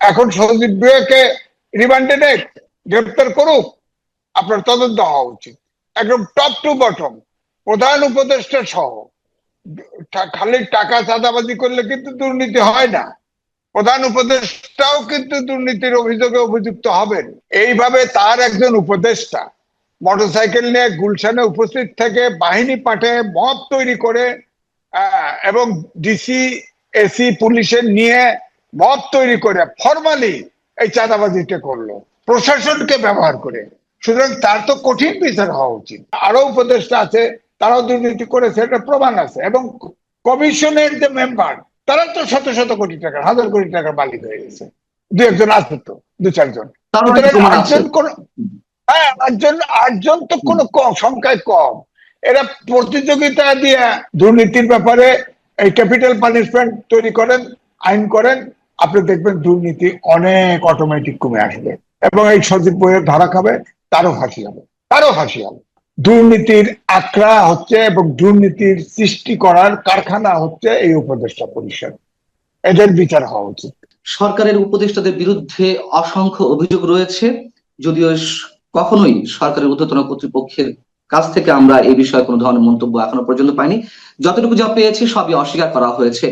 এখন সজীব ভুয়াকে রিমান্ডে নেক গ্রেপ্তার করুক, আপনার তদন্ত হওয়া উচিত। একদম টপ টু বটম প্রধান উপদেষ্টা সহ। খালি টাকা চাঁদাবাজি করলে কিন্তু দুর্নীতি হয় না। প্রধান উপদেষ্টাও কিন্তু দুর্নীতির অভিযোগে অভিযুক্ত হবেন। এইভাবে তার একজন উপদেষ্টা মোটরসাইকেল নিয়ে গুলশানে উপস্থিত থেকে বাহিনী পাঠে মব তৈরি করে এবং ডিসি এসি পুলিশের নিয়ে মব তৈরি করে ফরমালি এই চাঁদাবাজিটা করল। প্রশাসনকে ব্যবহার করে। সুতরাং তার তো কঠিন বিচার হওয়া উচিত। আরও উপদেষ্টা আছে তারাও দুর্নীতি করেছে এটা প্রমাণ আছে। এবং কমিশনের যে মেম্বার তারা তো শত শত কোটি টাকার হাজার কোটি টাকার মালিক হয়ে গেছে। দু একজন আছে তো দু চারজন। আটজন কোন হ্যাঁ আটজন আটজন তো কোনো কম সংখ্যায় কম। এরা প্রতিযোগিতা দিয়ে দুর্নীতির ব্যাপারে এই ক্যাপিটাল পানিশমেন্ট তৈরি করেন আইন করেন আপনি দেখবেন দুর্নীতি অনেক অটোমেটিক কমে আসবে। এবং এই সজীব বইয়ের ধরা খাবে, তারও ফাঁসি হবে, তারও ফাঁসি হবে। দুর্নীতির আখড়া হচ্ছে এবং দুর্নীতির সৃষ্টি করার কারখানা হচ্ছে এই উপদেষ্টা পরিষদ। এদের বিচার হওয়া উচিত। সরকারের উপদেষ্টাদের বিরুদ্ধে অসংখ্য অভিযোগ রয়েছে, যদিও কখনোই সরকারের ঊর্ধ্বতন কর্তৃপক্ষের কাছ থেকে আমরা এই বিষয়ে কোনো ধরনের মন্তব্য এখনও পর্যন্ত পাইনি। যতটুকু যা পেয়েছি সবই অস্বীকার করা হয়েছে।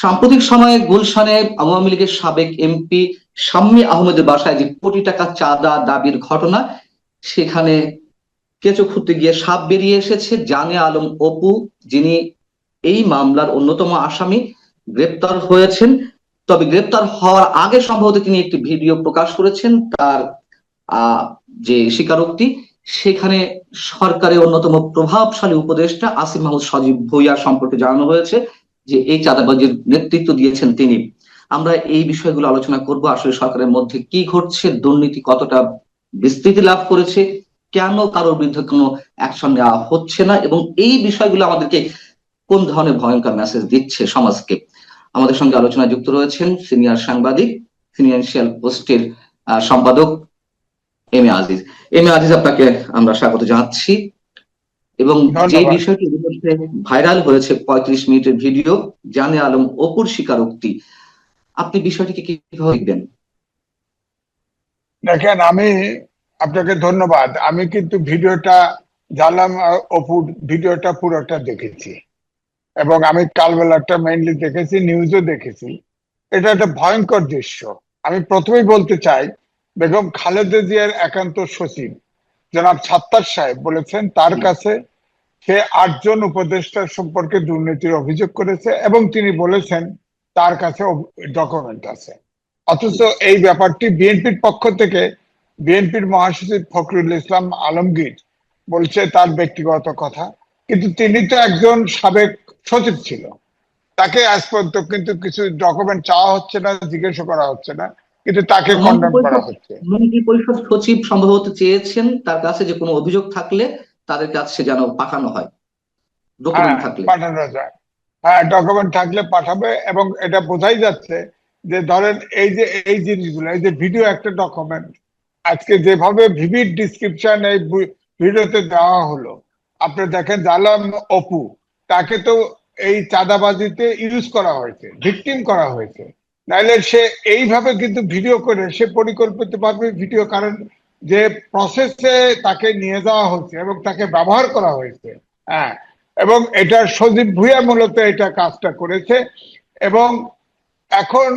সাম্প্রতিক সময়ে গুলশানে আওয়ামী লীগের সাবেক এমপি শাম্মী আহমেদের বাসায় যে কোটি টাকা চাঁদা দাবির ঘটনা, সেখানে কেঁচো খুঁড়তে গিয়ে সাপ বেরিয়ে এসেছে জানে আলম অপু, যিনি এই মামলার অন্যতম আসামি, গ্রেপ্তার হয়েছেন। তবে গ্রেপ্তার হওয়ার আগে সম্ভবত তিনি একটি ভিডিও প্রকাশ করেছেন তার যে স্বীকারোক্তি। সেখানে সরকারের অন্যতম প্রভাবশালী উপদেষ্টা আসিফ মাহমুদ সজীব ভুইয়া সম্পর্কে জানানো হয়েছে। যে এই চাঁদাবাজির নেতৃত্ব দিয়েছেন তিনি। আমরা এই বিষয়গুলো আলোচনা করব, আসলে সরকারের মধ্যে কি ঘটছে, দুর্নীতি কতটা বিস্তৃতি লাভ করেছে, কেন কারোর বিরুদ্ধে কোনো অ্যাকশন নেওয়া হচ্ছে না, এবং এই বিষয়গুলো আমাদেরকে কোন ধরনের ভয়ঙ্কর মেসেজ দিচ্ছে সমাজকে। আমাদের সঙ্গে আলোচনায় যুক্ত রয়েছেন সিনিয়র সাংবাদিক ফিনান্সিয়াল পোস্টের সম্পাদক M A Aziz. M A Aziz, আপনাকে আমরা স্বাগত জানাচ্ছি। এবং যে বিষয়টি ভাইরাল হয়েছে পঁয়ত্রিশ মিনিটের ভিডিও জানে আলম অপুর স্বীকারোক্তি। আপনি বিষয়টিকে কীভাবে দেখবেন? দেখেন আমি আপনাকে ধন্যবাদ। আমি কিন্তু ভিডিওটা জানলাম অপুর ভিডিওটা পুরোটা দেখেছি। এবং আমি কালবেলাটা মেইনলি দেখেছি নিউজও দেখেছি। এটা একটা ভয়ঙ্কর দৃশ্য। আমি প্রথমেই বলতে চাই বেগম খালেদা জিয়ার একান্ত সচিব জনাব ছাত্তার সাহেব বলেছেন তার কাছে সে আটজন উপদেষ্টার সম্পর্কে দুর্নীতির অভিযোগ করেছে এবং তিনি বলেছেন তার কাছে ডকুমেন্ট আছে। অথচ এই ব্যাপারটি বিএনপির পক্ষ থেকে বিএনপির মহাসচিব ফখরুল ইসলাম আলমগীর বলছে তার ব্যক্তিগত কথা কিন্তু তিনি তো একজন সাবেক সচিব ছিল। তাকে আজ পর্যন্ত কিন্তু কিছু ডকুমেন্ট চাওয়া হচ্ছে না জিজ্ঞাসা করা হচ্ছে না। কিন্তু তাকে কন্ডেম করা হচ্ছে। মন্ত্রী পরিষদ সচিব সম্ভবত চেয়েছেন তার কাছে যে কোনো অভিযোগ থাকলে তাদের কাছে যেন পাঠানো হয়। ডকুমেন্ট হ্যাঁ, থাকলে। পাঠানো যায়। হ্যাঁ ডকুমেন্ট থাকলে পাঠাবে এবং এটা বোঝাই যাচ্ছে যে ধরেন এই যে এই জিনিসগুলো এই যে ভিডিও একটা ডকুমেন্ট আজকে যেভাবে ভিভিড ডিসক্রিপশন এই ভিডিওতে দেওয়া হলো আপনি দেখেন জালাম অপু তাকে তো এই চাঁদাবাজিতে ইউজ করা হয়েছে ভিকটিম করা হয়েছে। নাইলে সে এইভাবে কিন্তু ভিডিও করে, সে পরিকল্পিত ভাবে ভিডিও, কারণ যে প্রসেসে তাকে নিয়ে যাওয়া হচ্ছে এবং তাকে ব্যবহার করা হয়েছে হ্যাঁ এবং এটা সজীব ভুইয়া মূলত এটা কাজটা করেছে, এবং এখন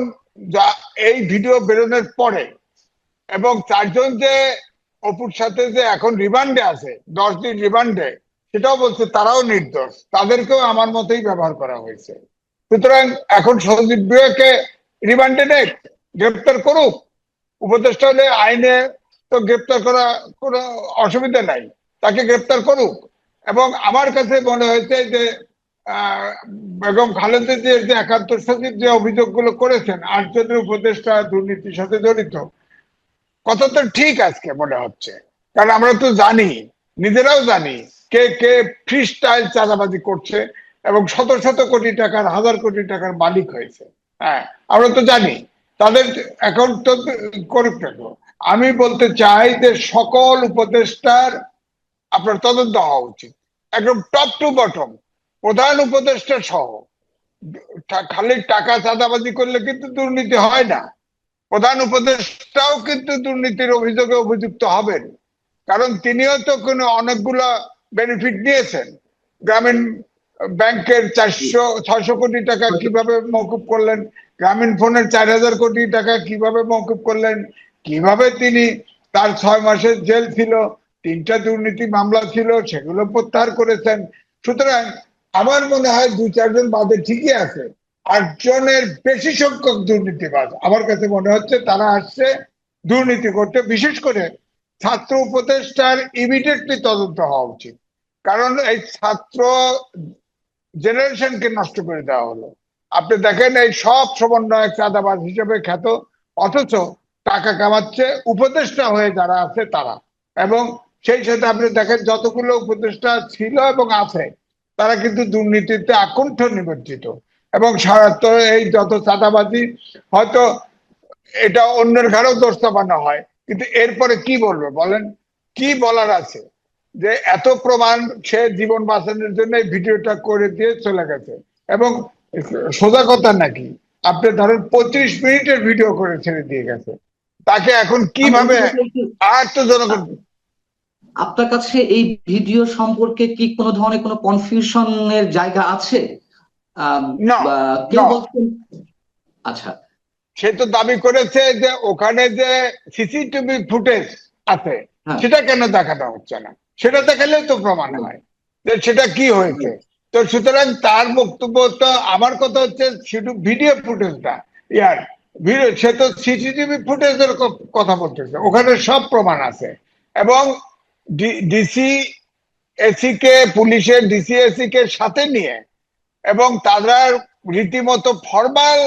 যা এই ভিডিও বেরোনোর পরে এবং চারজন যে অপুর সাথে যে এখন রিমান্ডে আছে, দশ দিন রিমান্ডে, সেটাও বলছে তারাও নির্দোষ, তাদেরকেও আমার মতোই ব্যবহার করা হয়েছে। সুতরাং এখন সজীব ভুইয়াকে রিমান্ডে নেক গ্রেপ্তার করুক। উপদেষ্টা হলে আইনে তো গ্রেপ্তার করা কোনো অসুবিধা নাই, তাকে গ্রেপ্তার করুক। এবং আমার কাছে মনে হয়েছে যে বেগম খালেদা জিয়ার যে একান্ত সচিব যে অভিযোগগুলো করেছেন, আটজনের উপদেষ্টা দুর্নীতির সাথে জড়িত, কথা তো ঠিক আজকে মনে হচ্ছে। কারণ আমরা তো জানি, নিজেরাও জানি কে কে ফ্রি স্টাইল চাঁদাবাজি করছে এবং শত শত কোটি টাকার, হাজার কোটি টাকার মালিক হয়েছে। হ্যাঁ। আমরা তো জানি, তাদের অ্যাকাউন্ট তো করুক আমি বলতে চাই যে সকল উপদেষ্টার আপনার তদন্ত হওয়া উচিত। একদম টপ টু বটম প্রধান উপদেষ্টা সহ। খালি টাকা চাঁদাবাজি করলে কিন্তু দুর্নীতি হয় না। প্রধান উপদেষ্টাও কিন্তু দুর্নীতির অভিযোগে অভিযুক্ত হবেন। কারণ তিনিও তো কোনো অনেকগুলো বেনিফিট নিয়েছেন। গ্রামীণ ব্যাংকের চারশো ছয়শো কোটি টাকা কীভাবে মৌকুব করলেন? গ্রামীণ ফোনের চার হাজার কোটি টাকা কীভাবে মৌকুব করলেন? কীভাবে তিনি তার ছয় মাসের জেল ছিল? তিনটা দুর্নীতি মামলা ছিল সেগুলো প্রত্যাহার করেছেন। সুতরাং আমার মনে হয় দু চারজন বাদে ঠিকই আছে। আটজনের বেশি সংখ্যক দুর্নীতিবাজ। আমার কাছে মনে হচ্ছে তারা আসছে দুর্নীতি করতে। বিশেষ করে ছাত্র উপদেষ্টার ইমিডিয়েটলি তদন্ত হওয়া উচিত। কারণ এই ছাত্র জেনারেশনকে নষ্ট করে দেওয়া হলো। আপনি দেখেন এই সব সমন্বয়ক চাঁদাবাজ হিসেবে খ্যাত, অথচ টাকা কামাচ্ছে উপদেষ্টা হয়ে যারা আছে তারা। এবং সেই সাথে আপনি দেখেন যতগুলো উপদেষ্টা ছিল এবং আছে, তারা কিন্তু দুর্নীতিতে আকণ্ঠ নিমজ্জিত এবং সারাত এই যত চাঁদাবাজি, হয়তো এটা অন্যের ঘরেও দোষ চাপানো হয়। কিন্তু এরপরে কি বলবে বলেন? কি বলার আছে? যে এত প্রমাণ সে জীবন বাঁচানোর জন্য এই ভিডিওটা করে দিয়ে চলে গেছে। এবং সোজা কথা নাকি আপনি ধরেন পঁচিশ মিনিটের ভিডিও করে ছেড়ে দিয়ে গেছে। তাকে এখন কীভাবে আর তো জনগণ আপনার কাছে এই ভিডিও সম্পর্কে কি কোনো ধরনের কোনো কনফিউশনের জায়গা আছে? আচ্ছা। সে তো দাবি করেছে যে ওখানে যে সিসিটিভি ফুটেজ আছে হ্যাঁ। সেটা কেন দেখানো হচ্ছে না? সেটা দেখালেও তো প্রমাণ হয়। যে সেটা কি হয়েছে? তো সুতরাং তার বক্তব্য তো আমার কথা হচ্ছে শুধু ভিডিও ফুটেজটা। ইয়ার ভিডিও সে তো সিসিটিভি ফুটেজের কথা বলতেছে। ওখানে সব প্রমাণ আছে। এবং ডিসি এসি কে পুলিশের ডিসি এসি কে সাথে নিয়ে এবং তারা রীতিমতো ফরমাল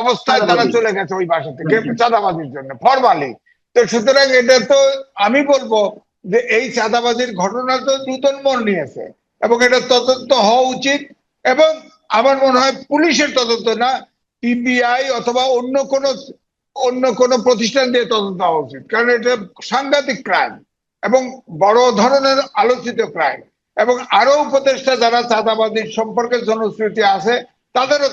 অবস্থায় তারা চলে গেছে ওই বাসা থেকে। চাঁদাবাজির জন্য ফরমালি। তো সুতরাং এটা তো আমি বলব যে এই চাঁদাবাজির ঘটনা তো নূতন মোড় নিয়েছে এবং এটা তদন্ত হওয়া উচিত এবং আমার মনে হয় পুলিশের তদন্ত না পিবিআই অথবা অন্য কোনো অন্য কোনো প্রতিষ্ঠান দিয়ে তদন্ত হওয়া উচিত। কারণ এটা সাংঘাতিক ক্রাইম এবং বড় ধরনের আলোচিত ক্রাইম এবং আরও উপদেষ্টা যারা চাঁদাবাজির সম্পর্কে জনশ্রুতি আছে, তাদেরও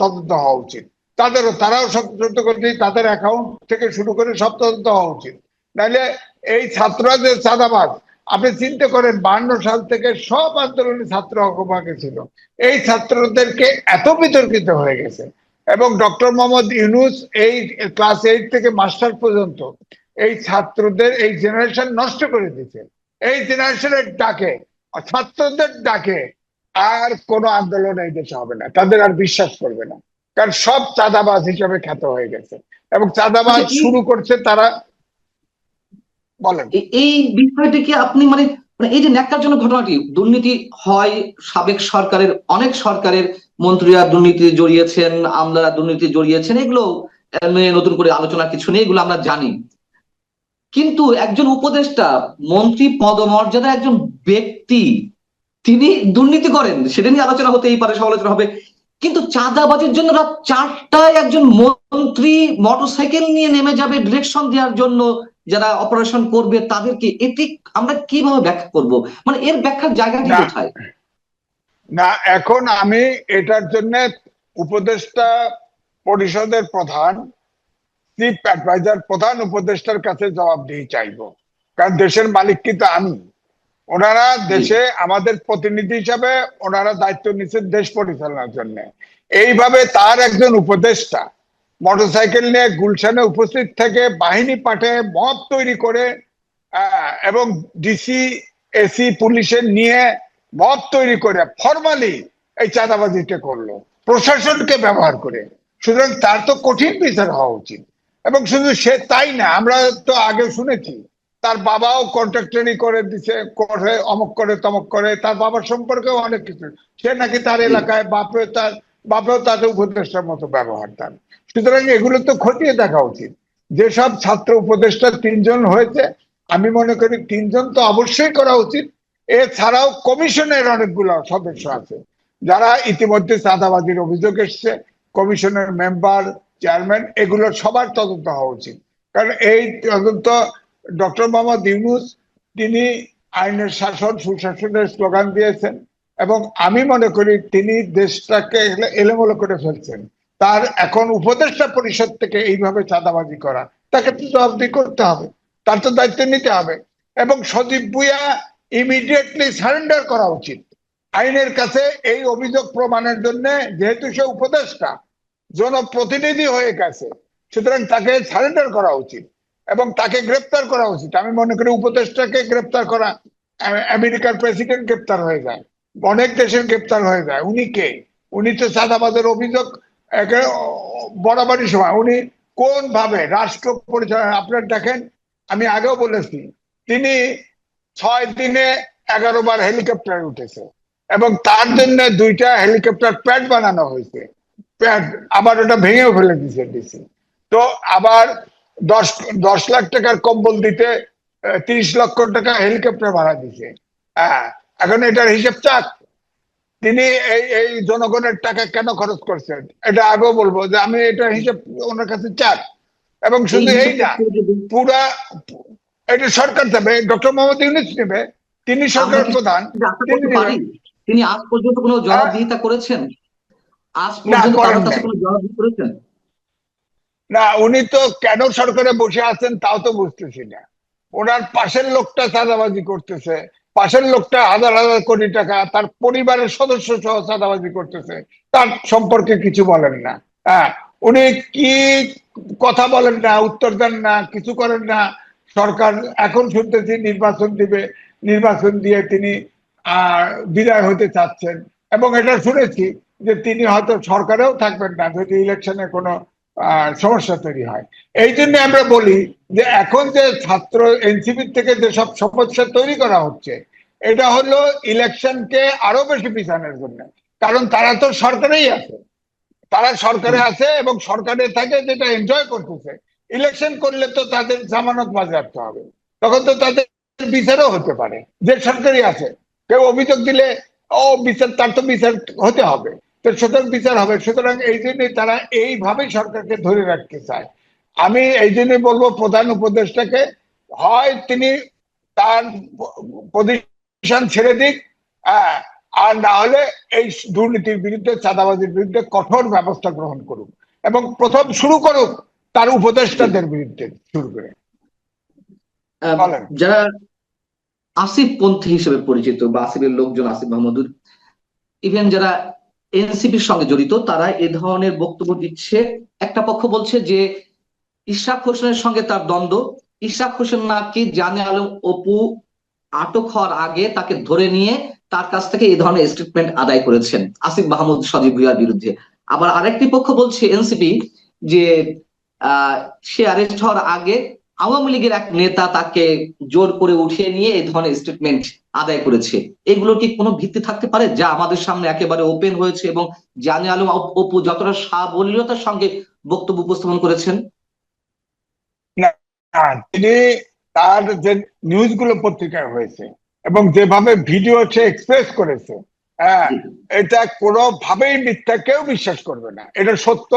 তদন্ত হওয়া উচিত। তাদেরও তারাও সব তদন্ত করতে তাদের অ্যাকাউন্ট থেকে শুরু করে সব তদন্ত হওয়া উচিত। নাহলে এই ছাত্ররা যে চাঁদাবাজ, আপনি চিন্তা করেন, বান্ন সাল থেকে সব আন্দোলনে ছাত্র হকবাকে ছিল। এই ছাত্রদেরকে এত বিতর্কিত হয়ে গেছে। এবং ডক্টর মোহাম্মদ ইউনুস এই ক্লাস এইট থেকে মাস্টার পর্যন্ত এই ছাত্রদের, এই জেনারেশন নষ্ট করে দিচ্ছে এই জেনারেশনের ডাকে, ছাত্রদের ডাকে আর কোনো আন্দোলন এই দেশে হবে না। তাদের আর বিশ্বাস করবে না। কারণ সব চাঁদাবাজ হিসাবে খ্যাত হয়ে গেছে। এবং চাঁদাবাজ আচ্ছা, শুরু করছে তারা বলেন। এই বিষয়টিকে আপনি মানে মানে এই যে ন্যাক্কারজনক ঘটনাটি দুর্নীতি হয় সাবেক সরকারের অনেক সরকারের মন্ত্রীরা দুর্নীতি জড়িয়েছেন আমলারা দুর্নীতি জড়িয়েছেন এগুলো নতুন করে আলোচনা কিছু নেই এগুলো আমরা জানি। কিন্তু একজন উপদেষ্টা মন্ত্রী পদমর্যাদা একজন ব্যক্তি তিনি দুর্নীতি করেন সেটা নিয়ে আলোচনা হতেই পারে সমালোচনা হবে। কিন্তু চাঁদাবাজির জন্য রাত চারটায় একজন মন্ত্রী মোটরসাইকেল নিয়ে নেমে যাবে ডিরেকশন দেওয়ার জন্য যারা অপারেশন করবে তাদেরকে। এটি আমরা কীভাবে ব্যাখ্যা করব? মানে এর ব্যাখ্যার জায়গাটি না। কোথায়? না এখন আমি এটার জন্য উপদেষ্টা পরিষদের প্রধান চিফ অ্যাডভাইজার প্রধান উপদেষ্টার কাছে জবাব জবাবদিহি চাইব। কারণ দেশের মালিক কিন্তু আমি। ওনারা দেশে আমাদের প্রতিনিধি হিসাবে ওনারা দায়িত্ব নিচ্ছেন দেশ পরিচালনার জন্য। এইভাবে তার একজন উপদেষ্টা মোটরসাইকেল নিয়ে গুলশানে উপস্থিত থেকে বাহিনী পাঠে মব তৈরি করে এবং ডিসি এসি পুলিশের নিয়ে মব তৈরি করে ফরমালি এই চাঁদাবাজিটা করল। প্রশাসনকে ব্যবহার করে। সুতরাং তার তো কঠিন বিচার হওয়া উচিত। এবং শুধু সে তাই না আমরা তো আগে শুনেছি তার বাবাও কন্ট্রাক্টরি করে দিছে করে অমক করে তমক করে তার বাবার সম্পর্কেও অনেক কিছু। সে নাকি তার এলাকায় বাপে তার বাপেও তাদের উপদেষ্টার মতো ব্যবহার তার। সুতরাং এগুলো তো খতিয়ে দেখা উচিত। যেসব ছাত্র উপদেষ্টা তিনজন হয়েছে আমি মনে করি তিনজন তো অবশ্যই করা উচিত। এছাড়াও কমিশনের অনেকগুলো সদস্য আছে। যারা ইতিমধ্যে চাঁদাবাজির অভিযোগ এসছে কমিশনের মেম্বার চেয়ারম্যান এগুলো সবার তদন্ত হওয়া উচিত। কারণ এই তদন্ত ডক্টর মোহাম্মদ ইউনুস, তিনি আইনের শাসন, সুশাসনের স্লোগান দিয়েছেন এবং আমি মনে করি তিনি দেশটাকে এলে- এলোমেলো করে ফেলছেন। তার এখন উপদেষ্টা পরিষদ থেকে এইভাবে চাঁদাবাজি করা, তাকে তো জবাবদি করতে হবে, তার তো দায়িত্ব নিতে হবে এবং সজীব ভুইয়া ইমিডিয়েটলি সারেন্ডার করা উচিত। আইনের কাছে এই অভিযোগ প্রমাণের জন্য যেহেতু সে উপদেষ্টা, জনপ্রতিনিধি হয়ে গেছে, সুতরাং তাকে সারেন্ডার করা উচিত। এবং তাকে গ্রেপ্তার করা উচিত। আমি মনে করি উপদেষ্টাকে গ্রেপ্তার করা, আমেরিকার প্রেসিডেন্ট গ্রেপ্তার হয়ে যায়, অনেক দেশের গ্রেপ্তার হয়ে যায়। উনি কে? উনি তো সাদাবাদের অভিযোগ বরাবরই সময় উনি কোন ভাবে রাষ্ট্র পরিচালনা, আপনার দেখেন, আমি আগেও বলেছি, তিনি ছয় দিনে এগারো বার হেলিকপ্টার উঠেছে এবং তার জন্য দুইটা হেলিকপ্টার প্যাড বানানো হয়েছে। প্যাড আবার ওটা ভেঙেও ফেলে দিছে ডিসি। তো আবার দশ দশ লাখ টাকার কম্বল দিতে তিরিশ লক্ষ টাকা হেলিকপ্টার ভাড়া দিছে। হ্যাঁ এখন এটার হিসেব চাক। তিনি এই এই জনগণের টাকা কেন খরচ করছেন? এটা আগেও বলব যে আমি এটা হিসেব ওনার কাছে চাক। এবং শুধু এই না পুরা এটা সরকার দেবে ডক্টর মোহাম্মদ ইউনুস নেবে। তিনি সরকার প্রধান তিনি আজ পর্যন্ত কোনো জবাবদিহিতা করেছেন? আজ পর্যন্ত কারোর কাছে কোনো জবাবদিহি করেছেন? না, উনি তো কেন সরকারে বসে আছেন তাও তো বুঝতেছি না। ওনার পাশের লোকটা চাঁদাবাজি করতেছে, পাশের লোকটা হাজার হাজার কোটি টাকা, তার পরিবারের সদস্য সহ চাঁদাবাজি করতেছে, তার সম্পর্কে কিছু বলেন না। হ্যাঁ উনি কি কথা বলেন না, উত্তর দেন না, কিছু করেন না, সরকার এখন শুনতেছি নির্বাচন দিবে, নির্বাচন দিয়ে তিনি বিদায় হতে চাচ্ছেন। এবং এটা শুনেছি যে তিনি হয়তো সরকারেও থাকবেন না, যদি ইলেকশনে কোনো সমস্যা তৈরি হয়। এই জন্য আমরা বলি যে এখন যে ছাত্র এনসিপি থেকে যেসব সমস্যা তৈরি করা হচ্ছে এটা হলো ইলেকশনকে আরও বেশি পিছানোর জন্য। কারণ তারা তো সরকারেই আছে। তারা সরকারে আছে এবং সরকারে থাকে যেটা এনজয় করতেছে। ইলেকশন করলে তো তাদের জামানত বাজেয়াপ্ত হবে। তখন তো তাদের বিচারও হতে পারে। যে সরকারি আছে কেউ অভিযোগ দিলে ও বিচার তার তো বিচার হতে হবে। তো সুতরাং বিচার হবে। সুতরাং এই জন্যই তারা এইভাবেই সরকারকে ধরে রাখতে চায়। আমি এই জন্যই বলব প্রধান উপদেষ্টাকে হয় তিনি তার পজিশন ছেড়ে দিক হ্যাঁ, আর না হলে এই দুর্নীতির বিরুদ্ধে চাঁদাবাজির বিরুদ্ধে কঠোর ব্যবস্থা গ্রহণ করুক এবং প্রথম শুরু করুক তার উপদেষ্টাদের বিরুদ্ধে শুরু করে। যারা আসিফ পন্থী হিসেবে পরিচিত বা আসিফের লোকজন আসিফ মাহমুদুর ইভেন যারা এনসিপির সঙ্গে জড়িত, তারা এ ধরনের বক্তব্য দিচ্ছে। একটা পক্ষ বলছে যে, ইশরাক হোসেনের সঙ্গে তার দ্বন্দ্ব। ইশরাক হোসেন নাকি জানে আলম অপু আটক হওয়ার আগে তাকে ধরে নিয়ে তার কাছ থেকে এই ধরনের স্টেটমেন্ট আদায় করেছেন, আসিফ মাহমুদ সজীব ভুইয়ার বিরুদ্ধে। আবার আরেকটি পক্ষ বলছে এনসিপি যে সে অ্যারেস্ট হওয়ার আগে আওয়ামী লীগের এক নেতা তাকে জোর করে উঠিয়ে নিয়ে এই ধরনের স্টেটমেন্ট আদায় করেছে। এগুলোর কি কোনো ভিত্তি থাকতে পারে? যা আমাদের সামনে একেবারে ওপেন হয়েছে এবং জানে আলম অপু যতটা সাবলীলতার সঙ্গে বক্তব্য উপস্থাপন করেছেন? তিনি তার যে নিউজগুলো পত্রিকায় হয়েছে এবং যেভাবে ভিডিও সে এক্সপ্রেস করেছে হ্যাঁ এটা কোনোভাবেই মিথ্যা কেউ বিশ্বাস করবে না। এটা সত্য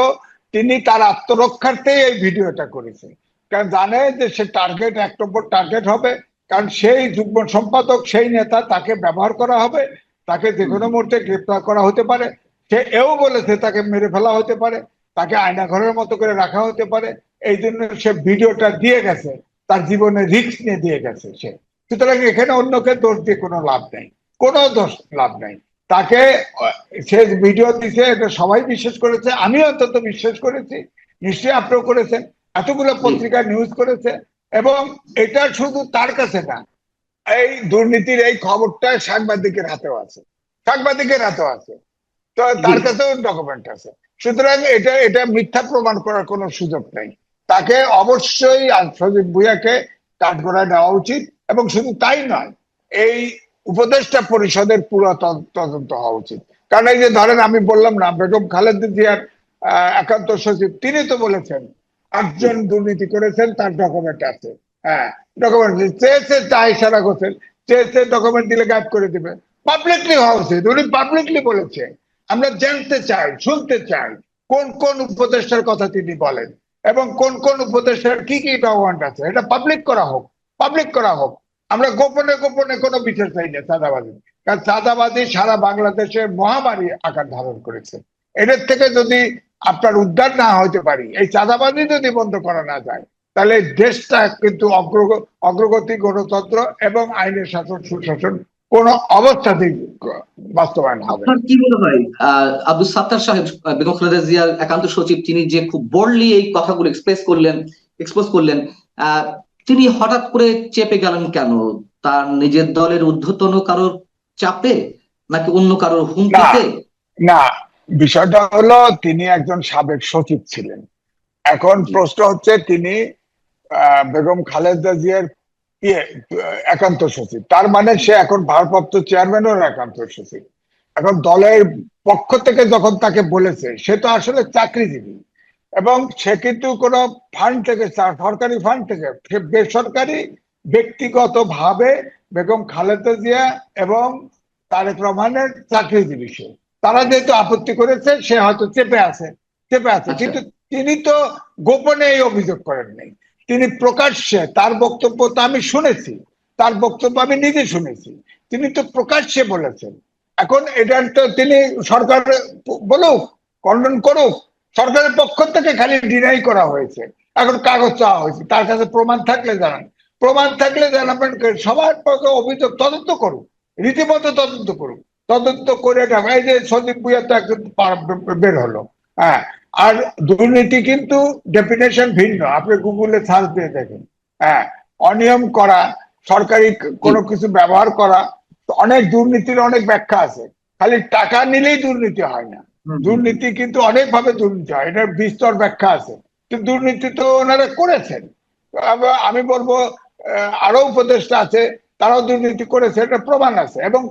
তিনি তার আত্মরক্ষার্থেই এই ভিডিওটা করেছে। কারণ জানে যে সে টার্গেট এক নম্বর টার্গেট হবে। কারণ সেই যুগ্ম সম্পাদক সেই নেতা তাকে ব্যবহার করা হবে। তাকে যে কোনো মুহূর্তে গ্রেপ্তার করা হতে পারে। সে এও বলেছে তাকে মেরে ফেলা হতে পারে। তাকে আয়না ঘরের মতো করে রাখা হতে পারে। এই জন্য সে ভিডিওটা দিয়ে গেছে। তার জীবনে রিস্ক নিয়ে দিয়ে গেছে সে। সুতরাং এখানে অন্যকে দোষ দিয়ে কোনো লাভ নেই। কোনো দোষ লাভ নেই। তাকে সে ভিডিও দিছে এটা সবাই বিশ্বাস করেছে। আমি অন্তত বিশ্বাস করেছি। নিশ্চয়ই আপনিও করেছেন। এতগুলো পত্রিকা নিউজ করেছে এবং এটা শুধু তার কাছে না এই দুর্নীতির এই খবরটা সাংবাদিকের হাতেও আছে সাংবাদিকের হাতেও আছে। তো তার কাছেও ডকুমেন্ট আছে। সুতরাং এটা এটা মিথ্যা প্রমাণ করার কোনো সুযোগ নেই। তাকে অবশ্যই সজীব ভুইয়াকে কাঠগড়ায় নেওয়া উচিত এবং শুধু তাই নয় এই উপদেষ্টা পরিষদের পুরো তদ- তদন্ত হওয়া উচিত। কারণ এই যে ধরেন আমি বললাম না বেগম খালেদা জিয়ার আহ, একান্ত সচিব তিনি তো বলেছেন আটজন দুর্নীতি করেছেন, তার ডকুমেন্ট আছে। হ্যাঁ ডকুমেন্ট চেয়েছে তাই সারা করছেন চেয়েছে ডকুমেন্ট দিলে গায়েব করে দিবে। পাবলিকলি হওয়া উচিত উনি পাবলিকলি বলেছে। আমরা জানতে চাই, শুনতে চাই, কোন কোন উপদেষ্টার কথা তিনি বলেন এবং কোন কোন উপদেষ্টার কি কি ডকুমেন্ট আছে। এটা পাবলিক করা হোক পাবলিক করা হোক। আমরা গোপনে গোপনে কোনো বিচার চাই না চাঁদাবাজি কারণ চাঁদাবাজি সারা বাংলাদেশে মহামারী আকার ধারণ করেছে। এদের থেকে যদি আপনার উদ্ধার না হতে পারি এই চাঁদাবাজি যদি বন্ধ করা না যায় তাহলে দেশটা কিন্তু অগ্রগ- অগ্রগতি গণতন্ত্র এবং আইনের শাসন সুশাসন কোন অবস্থাতেই বাস্তবায়ন হবে কি মনে হয়? আব্দুল সাত্তার সাহেব বেগম খালেদা জিয়ার একান্ত সচিব তিনি যে খুব বোল্ডলি এই কথাগুলো এক্সপ্রেস করলেন এক্সপোজ করলেন আহ, তিনি হঠাৎ করে চেপে গেলেন কেন? তার নিজের দলের ঊর্ধ্বতন কারোর চাপে নাকি অন্য কারোর হুমকিতে? না বিষয়টা হলো তিনি একজন সাবেক সচিব ছিলেন। এখন প্রশ্ন হচ্ছে তিনি বেগম খালেদা জিয়ার ইয়ে, একান্ত সচিব। তার মানে সে এখন ভারপ্রাপ্ত চেয়ারম্যানের একান্ত সচিব। এখন দলের পক্ষ থেকে যখন তাকে বলেছে সে তো আসলে চাকরিজীবী। এবং সে কিন্তু কোনো ফান্ড থেকে সরকারি ফান্ড থেকে বেসরকারি ব্যক্তিগত ভাবে বেগম খালেদা জিয়া এবং তারেক রহমানের চাকরিজীবী সে। তারা যেহেতু আপত্তি করেছে সে হয়তো চেপে আছে চেপে আছে। আচ্ছা। কিন্তু তিনি তো গোপনে এই অভিযোগ করেন নাই। তিনি প্রকাশ্যে তার বক্তব্য তো আমি শুনেছি তার বক্তব্য আমি নিজে শুনেছি। তিনি তো প্রকাশ্যে বলেছেন। এখন এটার তো তিনি সরকার বলুক খণ্ডন করুক সরকারের পক্ষ থেকে খালি ডিনাই করা হয়েছে। এখন কাগজ চাওয়া হয়েছে। তার কাছে প্রমাণ থাকলে জানান। প্রমাণ থাকলে জানাবেন সবার পক্ষে অভিযোগ তদন্ত করুক রীতিমতো তদন্ত করুক। তদন্ত করে দেখো এই যে সন্দীপ ভুইয়া তো বের হলো। হ্যাঁ আর দুর্নীতি কিন্তু ডেফিনেশন ভিন্ন। আপনি গুগলে সার্চ দিয়ে দেখেন। হ্যাঁ অনিয়ম করা সরকারি কোনো কিছু ব্যবহার করা অনেক দুর্নীতির অনেক ব্যাখ্যা আছে। খালি টাকা নিলেই দুর্নীতি হয় না। দুর্নীতি কিন্তু অনেক ভাবে দুর্নীতি হয়। এটার বিস্তর ব্যাখ্যা আছে। কিন্তু দুর্নীতি তো ওনারা করেছেন। আমি বলব আরও উপদেষ্টা আছে তারাও দুর্নীতি করেছে। এটা প্রমাণ আছে। এবং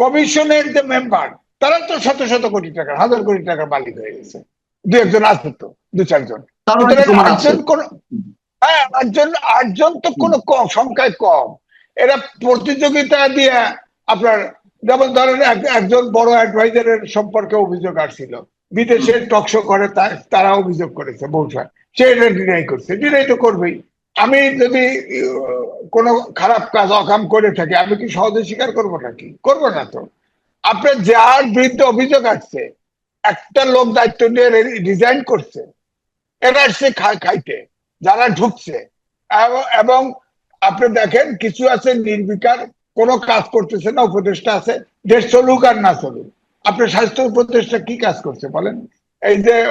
কমিশনের যে মেম্বার তারা তো শত শত কোটি টাকা হাজার কোটি টাকার মালিক হয়ে গেছে। দু একজন আছে তো দু চারজন। কোন হ্যাঁ আটজন আটজন তো কোনো কম সংখ্যায় কম। এরা প্রতিযোগিতা দিয়ে আপনার যেমন ধরেন এক- একজন বড় অ্যাডভাইজারের সম্পর্কে অভিযোগ আসছিল। বিদেশে টকশো করে তারা অভিযোগ করেছে বৌসা সে এটা ডিনাই করছে। ডিনাই তো করবেই। আমি যদি কোনো খারাপ কাজ অকাম করে থাকি, আমি কি সহজে স্বীকার করব নাকি? করব না তো। আপনার যার বিরুদ্ধে অভিযোগ আসছে, একটা লোক দায়িত্ব নিয়ে রিজাইন করছে এরা আসছে খাইতে, যারা ঢুকছে। এবং- আপনি দেখেন, কিছু আছে নির্বিকার, কোনো কাজ করতেছে না, উপদেষ্টা আছে, দেশ চলুক আর না চলুক। আপনার স্বাস্থ্য উপদেষ্টা কি কাজ করছে বলেন? এই যে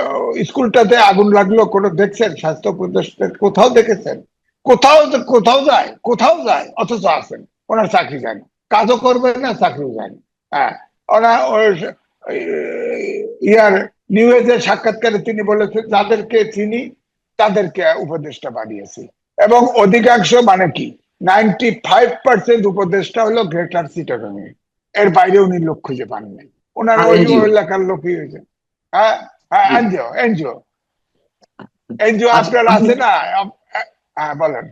স্কুলটাতে আগুন লাগল, কোনো দেখছেন? স্বাস্থ্য উপদেষ্টা কোথাও দেখেছেন? কোথাও কোথাও যায় কোথাও যায় অথচ আছেন ওনার চাকরি যায় কাজও করবে না চাকরিও যায় হ্যাঁ ওরা ইয়ার নিউ এজের সাক্ষাৎকারে তিনি বলেছেন যাদেরকে চিনি তাদেরকে উপদেষ্টা বানিয়েছি। এবং অধিকাংশ মানে কি? নাইনটি ফাইভ পার্সেন্ট উপদেষ্টা হলো গ্রেটার সিটাগং এর বাইরে উনি লোক খুঁজে পান নাই। ওনার ওই এলাকার লোকই হয়েছে। হ্যাঁ হ্যাঁ এনজিও এনজিও। এনজিও আপনার আছে না? হ্যাঁ বলেন।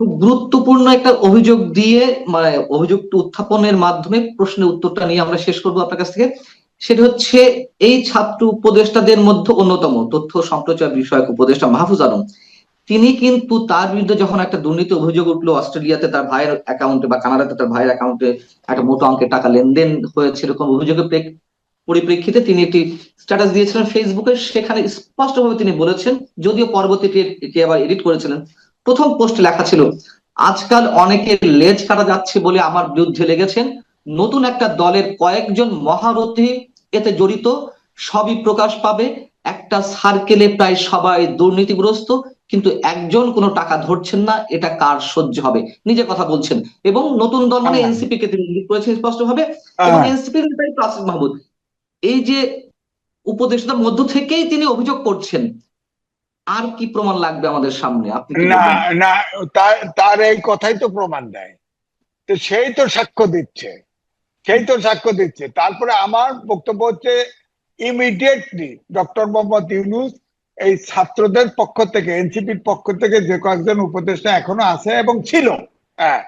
খুব গুরুত্বপূর্ণ একটা অভিযোগ দিয়ে মানে অভিযোগ উত্থাপনের মাধ্যমে প্রশ্নের উত্তরটা নিয়ে আমরা শেষ করব আপনার কাছ থেকে। সেটা হচ্ছে, এই ছাত্র উপদেষ্টাদের মধ্যে অন্যতম তথ্য সম্প্রচার বিষয়ক উপদেষ্টা মাহফুজ আলম। তিনি কিন্তু তার বিরুদ্ধে যখন একটা দুর্নীতি অভিযোগ উঠল অস্ট্রেলিয়াতে তার ভাইয়ের অ্যাকাউন্টে বা কানাডাতে তার ভাইয়ের অ্যাকাউন্টে একটা মোটো অঙ্কের টাকা লেনদেন হয়েছে এরকম অভিযোগের পরিপ্রেক্ষিতে তিনি একটি স্ট্যাটাস দিয়েছিলেন ফেসবুকে সেখানে স্পষ্টভাবে তিনি বলেছেন, যদিও পরবর্তীতে এটি আবার এডিট করেছিলেন প্রথম পোস্ট লেখা ছিল আজকাল অনেকে লেজ কাটা যাচ্ছে বলে আমার বিরুদ্ধে লেগেছেন। নতুন একটা দলের কয়েকজন মহারথী এতে জড়িত। সবই প্রকাশ পাবে। একটা সার্কেলে প্রায় সবাই দুর্নীতিগ্রস্ত কিন্তু একজন কোনো টাকা ধরছেন না এটা কার সহ্য হবে? নিজে কথা বলছেন। এবং নতুন দল মানে হ্যাঁ। এনসিপি কে তিনি উল্লেখ করেছেন স্পষ্টভাবে। এবং হ্যাঁ। এনসিপির নেতাই আসিফ মাহমুদ। এই যে উপদেষ্টার মধ্য থেকেই তিনি অভিযোগ করছেন আর কি প্রমাণ লাগবে আমাদের সামনে? আপনি না না তার তার এই কথাই তো প্রমাণ দেয়। তো সেই তো সাক্ষ্য দিচ্ছে। সেই তো সাক্ষ্য দিচ্ছে। তারপরে আমার বক্তব্য হচ্ছে ইমিডিয়েটলি ডক্টর মোহাম্মদ ইউনুস এই ছাত্রদের পক্ষ থেকে এনসিপির পক্ষ থেকে যে কয়েকজন উপদেষ্টা এখনও আছে এবং ছিল হ্যাঁ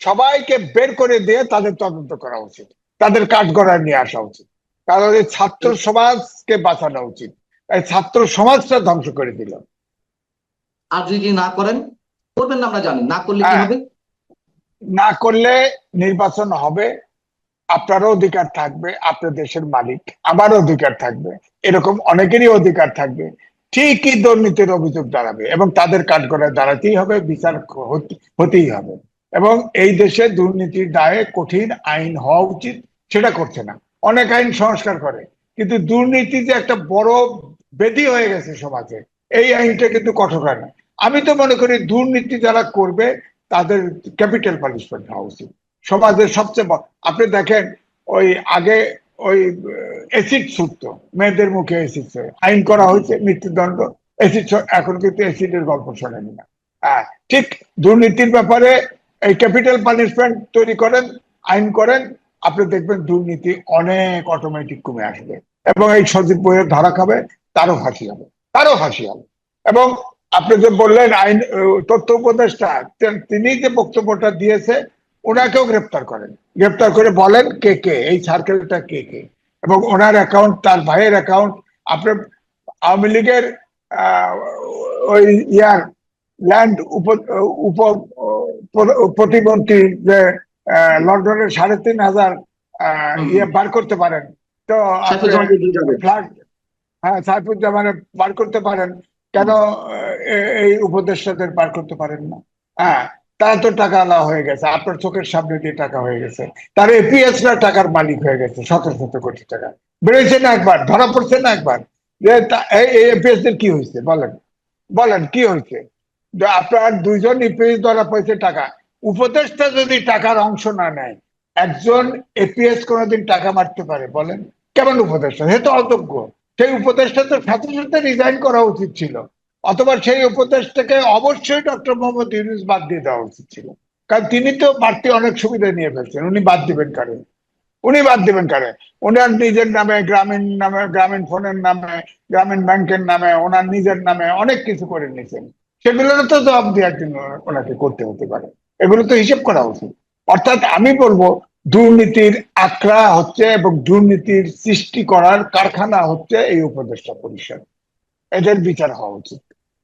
সবাইকে বের করে দিয়ে তাদের তদন্ত করা উচিত। তাদের কাঠগড়ায় নিয়ে আসা উচিত। কারণ ছাত্র সমাজকে বাঁচানো উচিত। ছাত্র সমাজটা ধ্বংস করে দিল। আর যদি না করেন করবেন না আমরা জানি না করলে কি হ্যাঁ। হবে? না করলে নির্বাচন হবে আপনারও অধিকার থাকবে আপনার দেশের মালিক আমারও অধিকার থাকবে এরকম অনেকেরই অধিকার থাকবে। ঠিকই দুর্নীতির অভিযোগ দাঁড়াবে এবং তাদের কাঠগড়ায় দাঁড়াতেই হবে বিচার হতেই হবে। এবং এই দেশে দুর্নীতির দায়ে কঠিন আইন হওয়া উচিত সেটা করছে না। অনেক আইন সংস্কার করে কিন্তু দুর্নীতি যে একটা বড় বেদি হয়ে গেছে সমাজে। এই আইনটা কিন্তু কঠোর হয় না। আমি তো মনে করি দুর্নীতি যারা করবে, তাদের ক্যাপিটাল পানিশমেন্ট হওয়া উচিত। সমাজের সবচেয়ে আপনি দেখেন, ওই আগে ওই অ্যাসিড ছুটতো মেয়েদের মুখে অ্যাসিড আইন করা হয়েছে, মৃত্যুদণ্ড। অ্যাসিড এখন কিন্তু অ্যাসিডের গল্প শোনেনি না। হ্যাঁ ঠিক দুর্নীতির ব্যাপারে এই ক্যাপিটাল পানিশমেন্ট তৈরি করেন, আইন করেন, আপনি দেখবেন দুর্নীতি অনেক অটোমেটিক কমে আসবে। এবং এই সজীব বইয়ের ধরা খাবে তারও ফাঁসি হবে তারও ফাঁসি হবে। এবং আপনি যে বললেন আইন তথ্য উপদেষ্টা তিনি যে বক্তব্যটা দিয়েছে ওনাকেও গ্রেপ্তার করেন। গ্রেপ্তার করে বলেন কে কে এই সার্কেলটা কে কে। এবং ওনার অ্যাকাউন্ট তার ভাইয়ের অ্যাকাউন্ট আপনি আওয়ামী লীগের ওই ইয়ার ল্যান্ড উপ উপ প্রতিমন্ত্রী যে লন্ডনের সাড়ে তিন হাজার ইয়ে বার করতে পারেন তো হ্যাঁ সাইফুজ্জামানে বার করতে পারেন। কেন এই উপদেষ্টাদের বার করতে পারেন না? হ্যাঁ তারা তো টাকা আলা হয়ে গেছে। আপনার চোখের সামনে দিয়ে টাকা হয়ে গেছে। তার এপিএস রা টাকার মালিক হয়ে গেছে শত শত কোটি টাকা। বেড়েছে না একবার ধরা পড়ছে না একবার। যে তা- এই এপিএস দের কি হয়েছে? বলেন। বলেন কি হয়েছে? আপনার দুইজন ইপিএস ধরা পড়েছে টাকা। উপদেষ্টা যদি টাকার অংশ না নেয় একজন এপিএস কোনোদিন টাকা মারতে পারে বলেন। কেমন উপদেষ্টা? সে তো অযোগ্য। সেই উপদেষ্টা তো সাথে সাথে রিজাইন করা উচিত ছিল। অথবা সেই উপদেষ্টাকে অবশ্যই ডক্টর মোহাম্মদ ইউনুস বাদ দিয়ে দেওয়া উচিত ছিল। কারণ তিনি তো বাড়তি অনেক সুবিধা নিয়ে ফেলছেন। উনি বাদ দিবেন কারণ উনি বাদ দিবেন কারে? ওনার নিজের নামে, গ্রামীণ নামে, গ্রামীণ ফোনের নামে, গ্রামীণ ব্যাংকের নামে, ওনার নিজের নামে অনেক কিছু করে নিয়েছেন। সেগুলোর তো জবাব দেওয়ার জন্য ওনাকে করতে হতে পারে। এগুলো তো হিসেব করা উচিত। অর্থাৎ আমি বলব দুর্নীতির আখড়া হচ্ছে এবং দুর্নীতির সৃষ্টি করার কারখানা হচ্ছে এই উপদেষ্টা পরিষদ। এদের বিচার হওয়া উচিত।